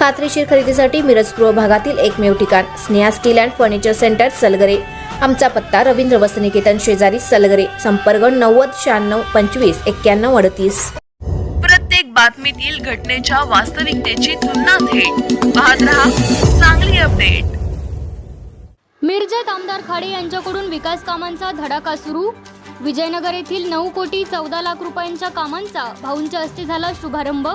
खात्रीशीर खरेदीसाठी मिरज पूर्व भागातील एकमेव ठिकाण Sneha steel and furniture centre Salgare. आमचा पत्ता रवींद्र वसनिकेतन शेजारी सलगरे संपर्क नव्वद शहाण्णव पंचवीस एक्क्याण्णव अडतीस. प्रत्येक बातमीतील घटनेच्या वास्तविकतेची तुलना थेट. पाहत रहा चांगली अपडेट. मिरजेत आमदार खाडे यांच्याकडून विकास कामांचा धडाका सुरू. विजयनगर येथील नऊ कोटी चौदा लाख रुपयांच्या कामांचा भाऊंच्या हस्ते झाला शुभारंभ.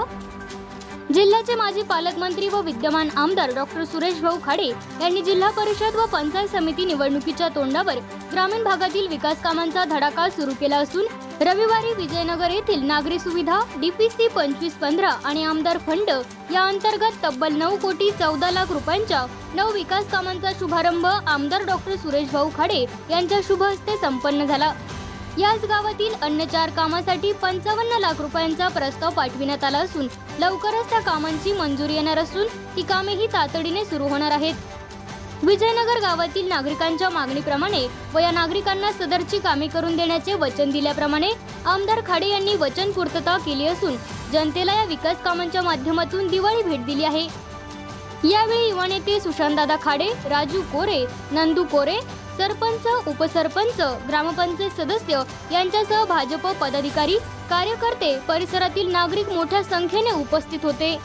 जिल्ह्याचे माजी पालकमंत्री व विद्यमान आमदार डॉक्टर सुरेश भाऊ खाडे यांनी जिल्हा परिषद व पंचायत समिती निवडणुकीच्या तोंडावर ग्रामीण भागातील विकास कामांचा धडाका सुरू केला असून रविवारी विजयनगर येथील नागरी सुविधा डीपीसी पंचवीस पंधरा आणि आमदार फंड या अंतर्गत तब्बल नऊ कोटी चौदा लाख रुपयांच्या नऊ विकास कामांचा शुभारंभ आमदार डॉक्टर सुरेश भाऊ खाडे यांच्या शुभ हस्ते संपन्न झाला. याच गावातील अन्य चार कामासाठी पंचावन्न लाख रुपयांचा प्रस्ताव पाठविण्यात आला असून लवकरच त्या कामांची मंजुरी येणार असून ती कामेही तातडीने सुरू होणार आहेत. विजयनगर गावातील नागरिकांच्या मागणीप्रमाणे व या नागरिकांना सदरची कामे करून देण्याचे वचन दिल्याप्रमाणे आमदार खाडे यांनी वचन पूर्तता केली असून जनतेला या विकास कामांच्या माध्यमातून दिवाळी भेट दिली आहे. यावेळी युवा नेते सुशांतदादा खाडे राजू कोरे नंदू कोरे सरपंच उपसरपंच ग्रामपंचायत सदस्य यांच्यासह भाजप पदाधिकारी कार्यकर्ते परिसरातील नागरिक मोठ्या संख्येने उपस्थित होते.